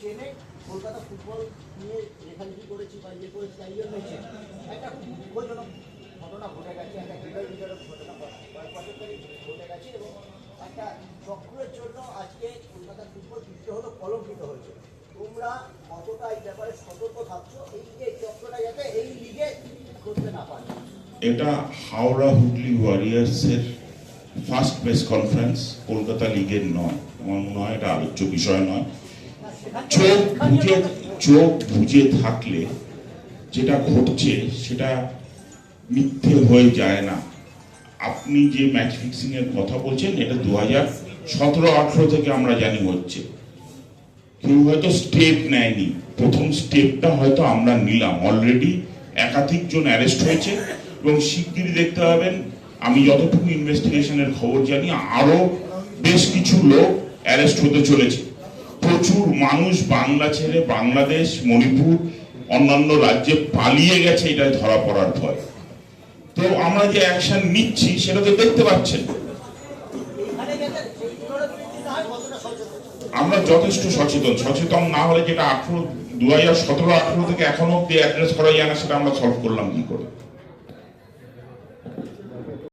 ট্রেনে কলকাতা ফুটবল নিয়ে লেখালেখি করেছি বা ইয়ে করেছি, তাই জন্য একটা খুব দুঃখজনক ঘটনা ঘটে গেছে, একটা হৃদয় বিদারক ঘটনা কয়েক বছর ধরে ঘটে গেছে এবং একটা চক্রের জন্য আজকে কলকাতা ফুটবল কিছুটা হলো কলঙ্কিত হয়েছে। তোমরা কতটা এই ব্যাপারে সতর্ক থাকছো? এই যে চক্রটা যাতে এই লিগে করতে না পারে। এটা হাওড়া হুগলি ওয়ারিয়ার্সের ফার্স্ট প্রেস কনফারেন্স কলকাতা লিগের নয়। আমার মনে হয় এটা আলোচ্য বিষয় নয়। চোখ বুঝে চোখ বুঝে থাকলে যেটা ঘটছে সেটা মিথ্যে হয়ে যায় না। আপনি যে ম্যাচ ফিক্সিং এর কথা বলছেন, এটা দু হাজার সতেরো, আঠেরো থেকে আমরা জানি হচ্ছে। কেউ হয়তো স্টেপ নেয়নি। প্রথম স্টেপটা হয়তো আমরা নিলাম। অলরেডি একাধিক জন অ্যারেস্ট হয়েছে এবং শিগগিরই দেখতে পাবেন, আমি যতটুকু ইনভেস্টিগেশনের খবর জানি, আরও বেশ কিছু লোক অ্যারেস্ট হতে চলেছে। প্রচুর মানুষ বাংলা ছেড়ে বাংলাদেশ, মণিপুর, অন্যান্য রাজ্যে পালিয়ে গেছে এটা ধরা পড়ার ভয়। তো আমরা যে অ্যাকশন নিচ্ছি, সেটা তো দেখতে পাচ্ছেন। আমরা যথেষ্ট সচেতন। সচেতন না হলে যেটা আঠারো, দু হাজার সতেরো, আঠারো থেকে এখনও অব্দি অ্যাড্রেস করা যায় না, সেটা আমরা সলভ করলাম কি করে?